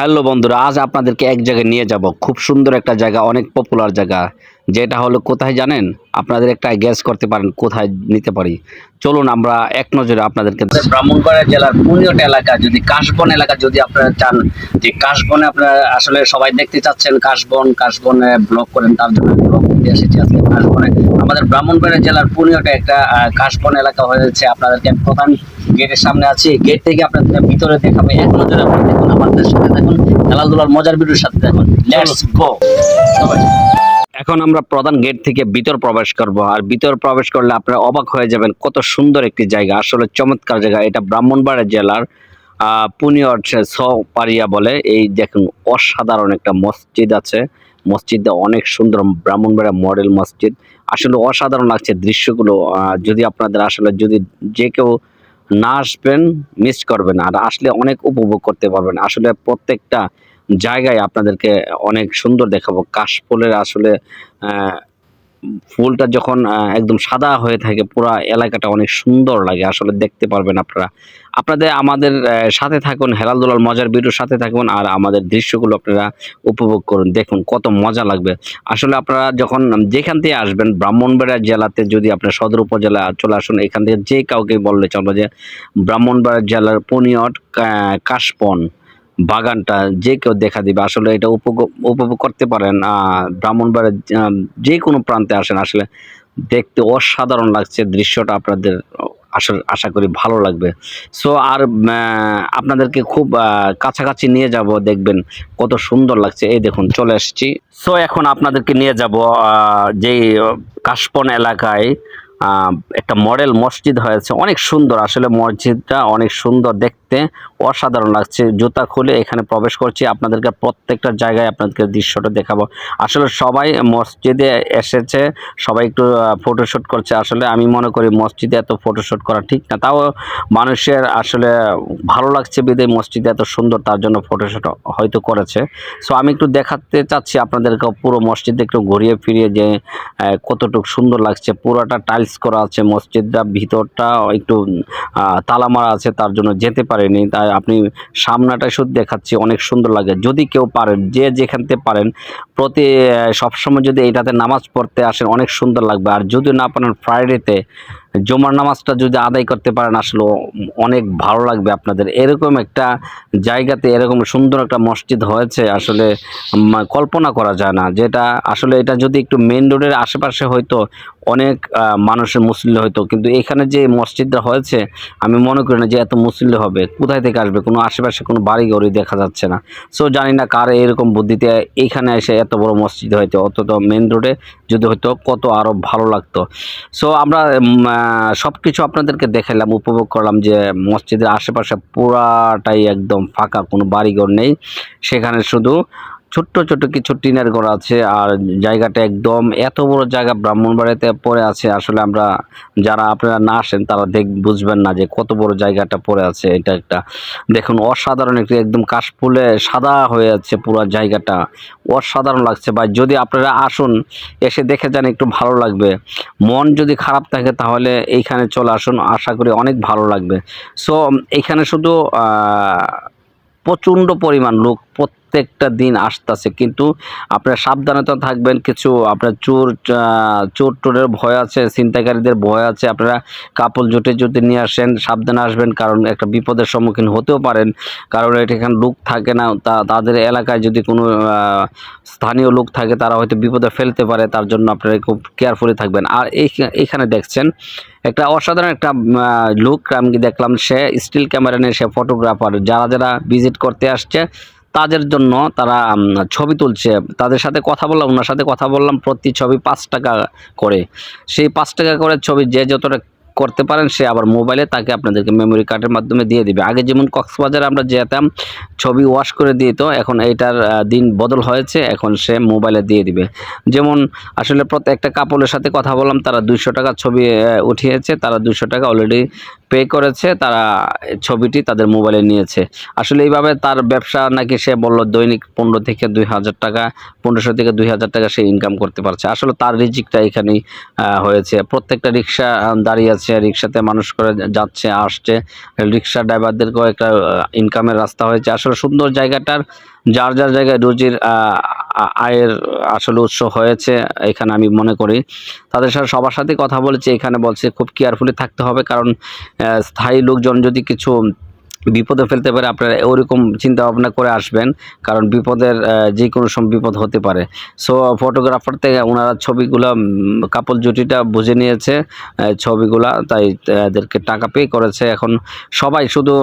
Hello বন্ধুরা, আজ আপনাদেরকে এক জায়গায় নিয়ে যাব। খুব সুন্দর একটা জায়গা, অনেক পপুলার জায়গা। যেটা হলো কোথায় জানেন? আপনাদের একটা গ্যাস করতে পারেন, কোথায় নিতে পারি। চলুন আমরা এক নজরে আপনাদেরকে ব্রাহ্মণবাড়িয়া জেলার পুনিয়ট এলাকা, যদি কাশবন এলাকা, যদি আপনারা চান যে কাশবনে আপনারা আসলে সবাই দেখতে চাচ্ছেন কাশবন, কাশবনে ব্লগ করেন, তার জন্য এসেছি আজকে কাশবনে। আমাদের ব্রাহ্মণবাড়িয়া জেলার পুনিয়টে একটা কাশবন এলাকা হয়েছে। আপনাদেরকে প্রধান গেটের সামনে আছি। গেট থেকে আপনাদের ভিতরে দেখাবো। এক নজরে আপনারা দেখুন আমাদের সাথে দেখুন খেলাধুলার মজার ভিডিওর সাথে দেখুন। এখন আমরা প্রধান গেট থেকে ভিতর প্রবেশ করব আর ভিতর প্রবেশ করলে আপনারা অবাক হয়ে যাবেন কত সুন্দর একটি জায়গা। আসলে চমৎকার জায়গা। এটা ব্রাহ্মণবাড়িয়া জেলার আহ, পুনিয়ট সপারিয়া বলে। এই দেখুন অসাধারণ একটা মসজিদ আছে। মসজিদটা অনেক সুন্দর ব্রাহ্মণবাড়িয়া মডেল মসজিদ। আসলে অসাধারণ লাগছে দৃশ্যগুলো। যদি আপনাদের আসলে যদি যে কেউ না আসবেন মিস করবেন আর আসলে অনেক উপভোগ করতে পারবেন। আসলে প্রত্যেকটা জায়গায় আপনাদেরকে অনেক সুন্দর দেখাবো। কাশফুলের আসলে ফুলটা যখন একদম সাদা হয়ে থাকে, পুরো এলাকাটা অনেক সুন্দর লাগে। আসলে দেখতে পারবেন আপনারা। আপনাদের আমাদের সাথে থাকুন হেলালদোলার মজার ভিডিওর সাথে থাকুন, আর আমাদের দৃশ্যগুলো আপনারা উপভোগ করুন। দেখুন, কত মজা লাগবে। আসলে আপনারা যখন যেখান থেকে আসবেন, ব্রাহ্মণবাড়িয়া জেলাতে যদি আপনার সদর উপজেলা চলে আসুন, এখান থেকে যে কাউকে বললে চলো যে, ব্রাহ্মণবাড়িয়া জেলার পনিয়ট কাশপন। বাগানটা যে কেউ দেখা দিবে আসলে এটা উপভোগ করতে পারেন আহ, ব্রাহ্মণবাড়িয়ার যে কোনো প্রান্তে আসেন আসলে দেখতে অসাধারণ লাগছে দৃশ্যটা আপনাদের আশা আশা করি ভালো লাগবে। সো আর আপনাদেরকে খুব কাছাকাছি নিয়ে যাব দেখবেন কত সুন্দর লাগছে। এই দেখুন চলে এসেছি। সো এখন আপনাদেরকে নিয়ে যাব যেই কাশপন এলাকায় একটা মডেল মসজিদ হয়েছে। অনেক সুন্দর আসলে মসজিদটা অনেক সুন্দর দেখতে। অসাধারণ লাগছে। জুতা খুলে এখানে প্রবেশ করছি। আপনাদেরকে প্রত্যেকটা জায়গায় আপনাদেরকে দৃশ্যটা দেখাবো। আসলে সবাই মসজিদে এসেছে, সবাই একটু ফটোশ্যুট করছে। আসলে আমি মনে করি মসজিদে এত ফটোশ্যুট করা ঠিক না। তাও মানুষের আসলে ভালো লাগছে বিদায় মসজিদে এত সুন্দর, তার জন্য ফটোশ্যুট হয়তো করেছে। সো আমি একটু দেখাতে চাচ্ছি আপনাদেরকে পুরো মসজিদে একটু ঘুরিয়ে ফিরিয়ে যে কতটুকু সুন্দর লাগছে। পুরোটা টাইলস করা আছে মসজিদটা, ভিতরটা একটু তালা মারা আছে, তার জন্য যেতে পারেনি, তাই আপনি সামনাটা শুধু দেখাচ্ছি, অনেক সুন্দর লাগে। যদি কেউ পারেন, যে যেখানতে পারেন, প্রতি সবসময় যদি এইটাতে নামাজ পড়তে আসেন, অনেক সুন্দর লাগবে। আর যদি না পারেন ফ্রাইডেতে জমার নামাজটা যদি আদায় করতে পারেন, আসলে অনেক ভালো লাগবে আপনাদের। এরকম একটা জায়গাতে, এরকম সুন্দর একটা মসজিদ হয়েছে, আসলে কল্পনা করা যায় না। যেটা, আসলে এটা যদি একটু মেন রোডের আশেপাশে হয়তো অনেক মানুষের মুসল্লি হয়তো, কিন্তু এখানে যে মসজিদটা হয়েছে, আমি মনে করি না যে এত মুসল্লি হবে। কোথায় থেকে আসবে? কোনো আশেপাশে কোনো বাড়ি ঘরই দেখা যাচ্ছে না। সো জানি না কার এরকম বুদ্ধিতে এইখানে এসে এত বড় মসজিদ হয়তো অন্তত মেন রোডে যদি হয়তো কত আরও ভালো লাগতো। সো আমরা সব কিছু আপনাদেরকে দেখালাম উপভোগ করলাম যে মসজিদের আশেপাশে পুরাটাই একদম ফাঁকা, কোনো বাড়িঘর নেই। সেখানে শুধু ছোট্ট ছোট্ট কিছু টিনের ঘর আছে আর জায়গাটা একদম এত বড় জায়গা ব্রাহ্মণবাড়িতে পড়ে আছে। আসলে আমরা যারা আপনারা না আসেন তারা দেখ, বুঝবেন না যে কত বড় জায়গাটা পড়ে আছে এটা একটা। দেখুন, অসাধারণ একটি একদম কাশফুলে সাদা হয়ে আছে পুরো জায়গাটা। অসাধারণ লাগছে বা যদি আপনারা আসুন, এসে দেখে যান একটু ভালো লাগবে। মন যদি খারাপ থাকে তাহলে এইখানে চলে আসুন, আশা করি অনেক ভালো লাগবে। সো এইখানে শুধু প্রচণ্ড পরিমাণ লোক প্রত্যেকটা দিন আসতেছে। কিন্তু আপনারা সাবধানে তো থাকবেন, কিছু আপনার চোর চোর টোরের ভয় আছে, ছিনতাইকারীদের ভয় আছে, আপনারা কাপড় জুটে জুটে নিয়ে আসেন, সাবধানে আসবেন, কারণ একটা বিপদের সম্মুখীন হতেও পারেন। কারণ এটা এখানে লোক থাকে না, তা তাদের এলাকায় যদি কোনো স্থানীয় লোক থাকে, তারা হয়তো বিপদে ফেলতে পারে, তার জন্য আপনারা খুব কেয়ারফুলি থাকবেন। আর এইখানে দেখছেন, একটা অসাধারণ একটা লুক, আমি দেখলাম, সে স্টিল ক্যামেরা নিয়ে সে ফটোগ্রাফার যারা যারা ভিজিট করতে আসছে তাদের জন্য তারা ছবি তুলছে। তাদের সাথে কথা বললাম, ওনার সাথে কথা বললাম, প্রতি ছবি পাঁচ টাকা করে। সেই পাঁচ টাকা করে ছবি যে যতটা করতে পারেন, সে আবার মোবাইলে তাকে আপনাদেরকে মেমোরি কার্ডের মাধ্যমে দিয়ে দিবে। আগে যেমন কক্সবাজারে আমরা যেতাম, ছবি ওয়াশ করে দিত এখন এইটার দিন বদল হয়েছে, এখন সে মোবাইলে দিয়ে দিবে। যেমন আসলে প্রত্যেকটা কাপড়ের সাথে কথা বললাম, তারা দুইশো টাকা ছবি উঠিয়েছে, তারা দুইশো টাকা অলরেডি পে করেছে, তারা ছবিটি তাদের মোবাইলে নিয়েছে। আসলে এইভাবে তার ব্যবসা নাকি সে বলল, দৈনিক পনেরো থেকে দুই হাজার টাকা, পনেরোশো থেকে দুই হাজার টাকা সে ইনকাম করতে পারছে। আসলে তার রিজিকটা এখানেই হয়েছে। প্রত্যেকটা রিক্সা দাঁড়িয়ে আছে, রিক্সাতে মানুষ করে যাচ্ছে, আসছে। রিক্সা ড্রাইভারদেরকেও একটা ইনকামের রাস্তা হয়েছে। আসলে সুন্দর জায়গাটার, যার যার জায়গায় রুজির আয়ের আসলে উৎস হয়েছে, এখানে আমি মনে করি। তাদের সাথে সবার সাথে কথা বলেছি, এখানে বলছে খুব কেয়ারফুলি থাকতে হবে, কারণ স্থায়ী লোকজন যদি কিছু বিপদে ফেলতে পারে, আপনারা ওরকম চিন্তা ভাবনা করে আসবেন, কারণ বিপদের যে কোনো সময় বিপদ হতে পারে। সো ফটোগ্রাফার থেকে ওনারা ছবিগুলো কাপল জুটিটা বুঝে নিয়েছে ছবিগুলা, তাই এদেরকে টাকা পে করেছে। এখন সবাই শুধু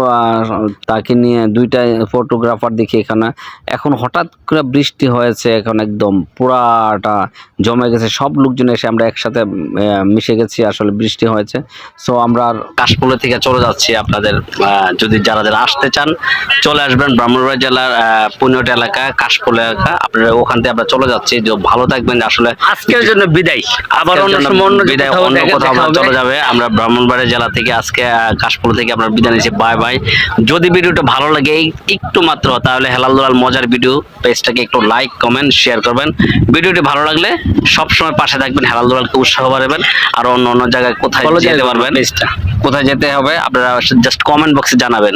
তাকে নিয়ে দুইটা ফটোগ্রাফার দেখি এখানে। এখন হঠাৎ করে বৃষ্টি হয়েছে, এখন একদম পুরাটা জমে গেছে। সব লোকজন এসে আমরা একসাথে মিশে গেছি, আসলে বৃষ্টি হয়েছে। সো আমরা আর থেকে চলে যাচ্ছি আপনাদের যদি যারা যারা আসতে চান চলে আসবেন ব্রাহ্মণবাড়ি জেলার পুনিয়ট এলাকা কাশফুল এলাকা। আপনারা ওখান থেকে আমরা চলে যাচ্ছি। যে ভালো থাকবেন আসলে আজকের জন্য বিদায়। আবার অন্য সময় বিদায় অন্য কোথাও আমরা চলে যাবে। আমরা ব্রাহ্মণবাড়িয়া জেলা থেকে আজকে আহ, কাশফুল থেকে আমরা বিদায় নিচ্ছি। Bye bye. যদি ভিডিওটা ভালো লাগে একটু মাত্র তাহলে হেলাল দুলাল মজার ভিডিও পেজটাকে একটু লাইক কমেন্ট শেয়ার করবেন। ভিডিওটি ভালো লাগলে সবসময় পাশে থাকবেন হেলাল দুলালকে উৎসাহ বাড়াবেন। আর অন্য অন্য জায়গায় কোথায় যেতে পারবেন। কোথায় যেতে হবে আপনারা জাস্ট কমেন্ট বক্সে জানাবেন।